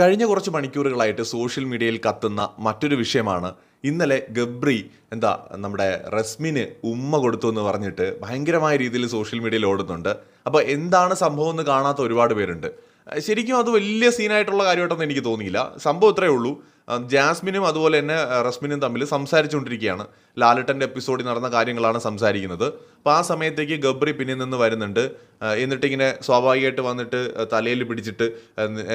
കഴിഞ്ഞ കുറച്ച് മണിക്കൂറുകളായിട്ട് സോഷ്യൽ മീഡിയയിൽ കത്തുന്ന മറ്റൊരു വിഷയമാണ്. ഇന്നലെ ഗബ്രി എന്താ നമ്മുടെ റസ്മിന് ഉമ്മ കൊടുത്തു എന്ന് പറഞ്ഞിട്ട് ഭയങ്കരമായ രീതിയിൽ സോഷ്യൽ മീഡിയയിൽ ഓടുന്നുണ്ട്. അപ്പോൾ എന്താണ് സംഭവം എന്ന് കാണാത്ത ഒരുപാട് പേരുണ്ട്. ശരിക്കും അത് വലിയ സീനായിട്ടുള്ള കാര്യമായിട്ടൊന്നും എനിക്ക് തോന്നിയില്ല. സംഭവം ഇത്രയേ ഉള്ളൂ. ജാസ്മിനും അതുപോലെ തന്നെ റസ്മിനും തമ്മിൽ സംസാരിച്ചുകൊണ്ടിരിക്കുകയാണ്. ലാലട്ടന്റെ എപ്പിസോഡിൽ നടന്ന കാര്യങ്ങളാണ് സംസാരിക്കുന്നത്. അപ്പോൾ ആ സമയത്തേക്ക് ഗബ്രി പിന്നിൽ നിന്ന് വരുന്നുണ്ട്. എന്നിട്ട് ഇങ്ങനെ സ്വാഭാവികമായിട്ട് വന്നിട്ട് തലയിൽ പിടിച്ചിട്ട്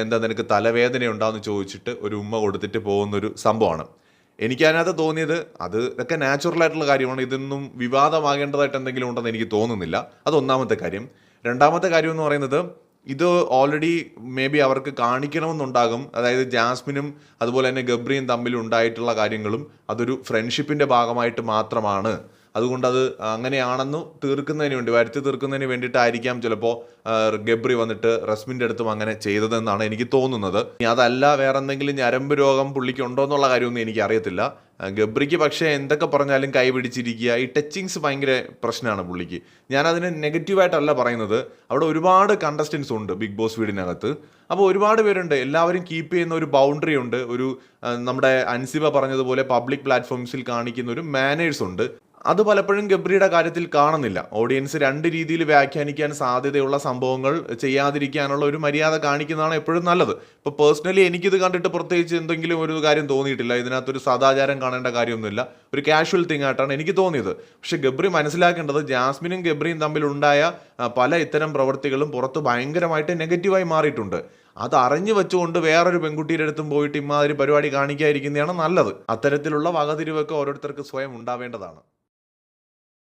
എന്താ നിനക്ക് തലവേദന ഉണ്ടാന്ന് ചോദിച്ചിട്ട് ഒരു ഉമ്മ കൊടുത്തിട്ട് പോകുന്നൊരു സംഭവമാണ്. എനിക്കതിനകത്ത് തോന്നിയത് അത് ഇതൊക്കെ നാച്ചുറൽ ആയിട്ടുള്ള കാര്യമാണ്. ഇതൊന്നും വിവാദമാകേണ്ടതായിട്ട് എന്തെങ്കിലും ഉണ്ടെന്ന് എനിക്ക് തോന്നുന്നില്ല. അത് ഒന്നാമത്തെ കാര്യം. രണ്ടാമത്തെ കാര്യം എന്ന് പറയുന്നത് ഇത് ഓൾറെഡി മേ ബി അവർക്ക് കാണിക്കണമെന്നുണ്ടാകും. അതായത് ജാസ്മിനും അതുപോലെ തന്നെ ഗബ്രിയും തമ്മിൽ ഉണ്ടായിട്ടുള്ള കാര്യങ്ങളും അതൊരു ഫ്രണ്ട്ഷിപ്പിന്റെ ഭാഗമായിട്ട് മാത്രമാണ്. അതുകൊണ്ട് അത് അങ്ങനെയാണെന്ന് തീർക്കുന്നതിന് വേണ്ടി വരുത്തി തീർക്കുന്നതിന് വേണ്ടിയിട്ടായിരിക്കാം ചിലപ്പോൾ ഗബ്രി വന്നിട്ട് റസ്മിന്റെ അടുത്തും അങ്ങനെ ചെയ്തതെന്നാണ് എനിക്ക് തോന്നുന്നത്. ഇനി അതല്ല വേറെ എന്തെങ്കിലും ഞരമ്പ് രോഗം പുള്ളിക്ക് ഉണ്ടോ എന്നുള്ള കാര്യമൊന്നും എനിക്ക് അറിയത്തില്ല ആ, ഗബ്രിക്ക് പക്ഷേ എന്തൊക്കെ പറഞ്ഞാലും കൈ പിടിച്ചിരിക്കുക ഈ ടച്ചിങ്സ് ഭയങ്കര പ്രശ്നമാണ് പുള്ളിക്ക്. ഞാനതിന് നെഗറ്റീവായിട്ടല്ല പറയുന്നത്. അവിടെ ഒരുപാട് കണ്ടസ്റ്റൻസ് ഉണ്ട് ബിഗ് ബോസ് വീടിനകത്ത്. അപ്പോൾ ഒരുപാട് പേരുണ്ട്. എല്ലാവരും കീപ്പ് ചെയ്യുന്ന ഒരു ബൗണ്ടറി ഉണ്ട്. ഒരു നമ്മുടെ അൻസിബ പറഞ്ഞതുപോലെ പബ്ലിക് പ്ലാറ്റ്ഫോംസിൽ കാണിക്കുന്ന ഒരു മാനേഴ്സ് ഉണ്ട്. അത് പലപ്പോഴും ഗബ്രിയുടെ കാര്യത്തിൽ കാണുന്നില്ല. ഓഡിയൻസ് രണ്ട് രീതിയിൽ വ്യാഖ്യാനിക്കാൻ സാധ്യതയുള്ള സംഭവങ്ങൾ ചെയ്യാതിരിക്കാനുള്ള ഒരു മര്യാദ കാണിക്കുന്നതാണ് എപ്പോഴും നല്ലത്. ഇപ്പോൾ പേഴ്സണലി എനിക്കിത് കണ്ടിട്ട് പ്രത്യേകിച്ച് എന്തെങ്കിലും ഒരു കാര്യം തോന്നിയിട്ടില്ല. ഇതിനകത്തൊരു സദാചാരം കാണേണ്ട കാര്യമൊന്നുമില്ല. ഒരു കാഷ്വൽ തിങ് ആയിട്ടാണ് എനിക്ക് തോന്നിയത്. പക്ഷേ ഗബ്രി മനസ്സിലാക്കേണ്ടത് ജാസ്മിനും ഗബ്രിയും തമ്മിൽ ഉണ്ടായ പല ഇത്തരം പ്രവൃത്തികളും പുറത്ത് ഭയങ്കരമായിട്ട് നെഗറ്റീവായി മാറിയിട്ടുണ്ട്. അത് അറിഞ്ഞു വെച്ചുകൊണ്ട് വേറൊരു പെൺകുട്ടിയുടെ അടുത്തും പോയിട്ട് ഇമാതിരി പരിപാടി കാണിക്കാതിരിക്കുന്നതാണ് നല്ലത്. അത്തരത്തിലുള്ള വകതിരിവൊക്കെ ഓരോരുത്തർക്ക് സ്വയം ഉണ്ടാവേണ്ടതാണ്.